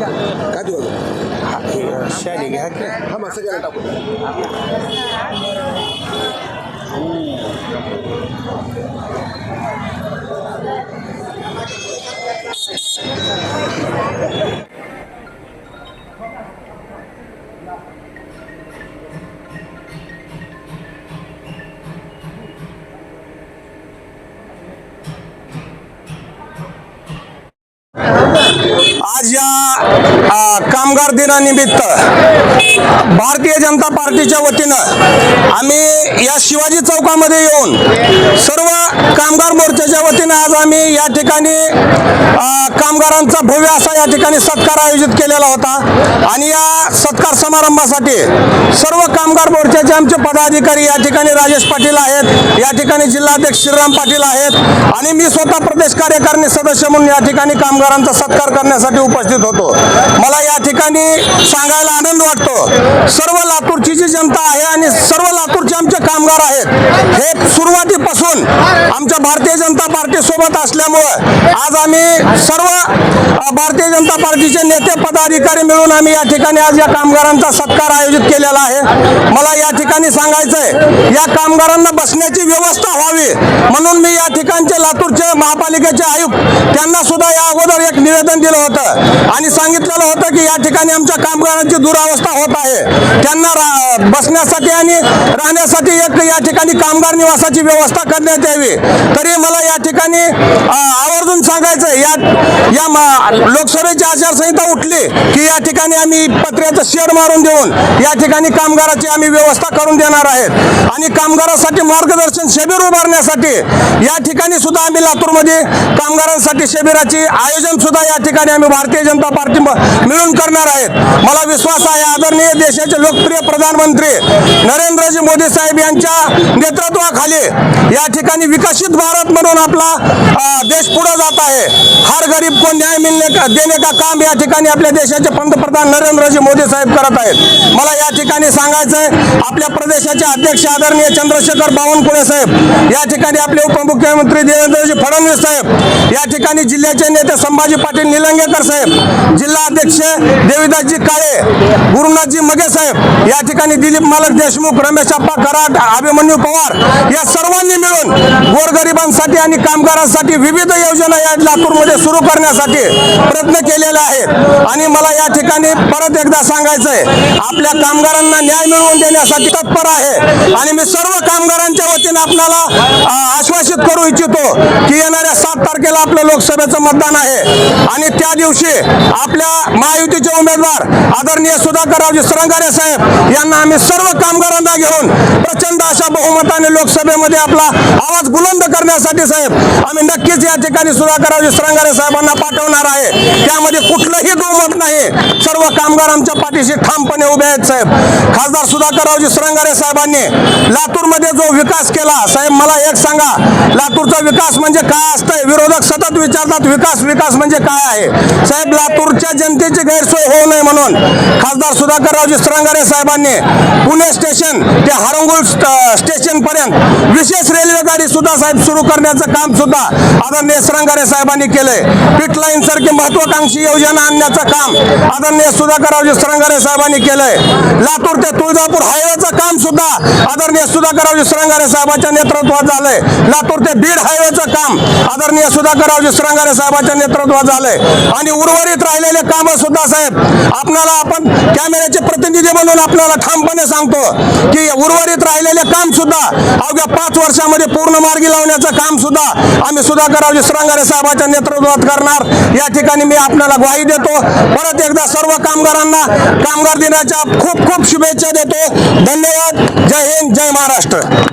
काय देऊ शाली घ्या. हा मग सगळ्याला टाकू. आज या कामगार दिनानिमित्त भारतीय जनता पार्टीच्या वतीनं आम्ही या शिवाजी चौकामध्ये येऊन सर्व कामगार मोर्चाच्या वतीनं आज आम्ही या ठिकाणी कामगारांचा भव्य असा या ठिकाणी सत्कार आयोजित केलेला होता. आणि या समारंभासाठी सर्व कामगार मोर्चाचे आमचे पदाधिकारी या ठिकाणी राजेश पाटील आहेत या ठिकाणी जिल्हाध्यक्ष श्रीराम पाटील आहेत आणि मी स्वतः प्रदेश कार्यकारिणी सदस्य म्हणून या ठिकाणी कामगारांचा सत्कार करण्यासाठी उपस्थित होतो. मला या ठिकाणी सांगायला आनंद वाटतो. सर्व लातूरची जी जनता आहे आणि सर्व लातूरचे आमचे कामगार आहेत. हे सुरुवातीपासून आमच्या भारतीय जनता पार्टी सोबत असल्यामुळं आज आम्ही सर्व भारतीय जनता पार्टीचे नेते पदाधिकारी मिळून आम्ही या ठिकाणी आज या कामगारांचा सत्कार आयोजित केलेला आहे. मला या ठिकाणी सांगायचंय या कामगारांना बसण्याची व्यवस्था व्हावी म्हणून मी या ठिकाणचे लातूरचे महापालिकेचे आयुक्त त्यांना सुद्धा या अगोदर एक निवेदन दिलं होतं. आणि सांगितलेलं होतं की या ठिकाणी आमच्या कामगारांची दुरावस्था होत आहे. त्यांना रा- निवासासाठी आणि राहण्यासाठी एक या ठिकाणी कामगार निवासाची व्यवस्था करण्यात यावी. तरी मला या ठिकाणी आवर्जून सांगायचं या या लोकसभेची आचारसंहिता उठली की या ठिकाणी आम्ही पत्र्याचं शेड मारून देऊन या ठिकाणी कामगाराची आम्ही व्यवस्था करून देणार आहेत. आणि कामगारांसाठी मार्गदर्शन शिबिर उभारण्यासाठी या ठिकाणी सुद्धा आम्ही लातूरमध्ये कामगारांसाठी शिबिराची आयोजन सुद्धा या ठिकाणी आम्ही भारतीय जनता पार्टी मिळून करणार आहेत. मला विश्वास आहे आदरणीय देशाचे लोकप्रिय प्रधानमंत्री नरेंद्रजी मोदी साहेब यांच्या नेतृत्वाखाली या ठिकाणी विकसित भारत म्हणून आपला देश पुढे जात आहे. हर गरीब को न्याय मिळणे का देणे का काम या ठिकाणी आपल्या देशाचे पंतप्रधान नरेंद्रजी मोदी साहेब करत आहेत. मला या ठिकाणी सांगायचंय आपल्या प्रदेशाचे अध्यक्ष आदरणीय चंद्रशेखर बावनकुळे साहेब या ठिकाणी आपले उपमुख्यमंत्री देवेंद्रजी फडणवीस साहेब या ठिकाणी जिल्ह्याचे नेते संभाजी पाटील निलंगेकर साहेब जिल्हा अध्यक्ष देवीदासजी काळे गुरुनाथजी मगे साहेब या ठिकाणी दिलीप मालक देशमुख रमेश अप्पा कराड अभिमन्यू पवार या सर्वांनी मिळून गोरगरिबांसाठी आणि कामगारांसाठी विविध योजना या लातूरमध्ये सुरू करण्यासाठी प्रयत्न केलेले आहेत आणि मला या ठिकाणी परत एकदा सांगायचंय आपल्या कामगारांना न्याय मिळवून देण्यासाठी तत्पर आहे. आणि मी सर्व कामगारांच्या वतीने आपल्याला प्रकाशित करू इच्छितो की येणाऱ्या सात तारखेला आपलं लोकसभेचं मतदान आहे. आणि त्या दिवशी आपल्या महायुतीचे उमेदवार आदरणीय सुधाकररावजी सरंगारे साहेब यांना आम्ही सर्व कामगारांना घेऊन प्रचंड अशा बहुमताने लोकसभेमध्ये आपला आवाज बुलंद करण्यासाठी साहेब आम्ही नक्कीच या ठिकाणी सुधाकररावजी सरंगारे साहेबांना पाठवणार आहे. त्यामध्ये कुठलंही दुमत नाही. सर्व कामगार आमच्या पाठीशी ठामपणे उभे आहेत साहेब. खासदार सुधाकररावजी सरंगारे साहेबांनी लातूरमध्ये जो विकास केला साहेब मला एक सांगा लातूरचा विकास म्हणजे काय असतंय? विरोधक सतत विचारतात विकास विकास म्हणजे काय आहे? साहेब लातूरच्या जनतेची गैरसोय होऊ नये म्हणून खासदार सुधाकररावजी सरंगारे साहेबांनी पुणे स्टेशन ते हारंगुळ स्टेशन पर्यंत विशेष रेल्वे गाडी सुद्धा साहेब सुरू करण्याचं काम सुद्धा आदरणीय सरंगारे साहेबांनी केलंय. पिट लाईन सारखी महत्वाकांक्षी योजना आणण्याचं काम आदरणीय सुधाकररावजी सरंगारे साहेबांनी केलंय. लातूर ते तुळजापूर हायवेचं काम सुद्धा आदरणीय सुधाकररावजी सुरंगारे साहेबांच्या नेतृत्वात झालंय. लातूर ते बीड हायवेचं काम आदरणीय सुधाकररावजी सुरंगारे साहेबांच्या नेतृत्वात झालंय. आणि उर्वरित राहिलेले कामं सुद्धा साहेब आपणाला आपण कॅमेऱ्याचे प्रतिनिधी म्हणून आपल्याला ठामपणे सांगतो की उर्वरित राहिलेले काम सुद्धा अवघ्या पाच वर्षामध्ये पूर्ण मार्गी लावण्याचं काम सुद्धा आम्ही सुधाकररावजी सुरंगारे साहेबांच्या नेतृत्वात करणार. या ठिकाणी मी आपल्याला ग्वाही देतो. परत एकदा सर्व कामगारांना कामगार दिनाच्या खूप खूप शुभेच्छा देतो. धन्यवाद. जय हिंद जय महाराष्ट्र.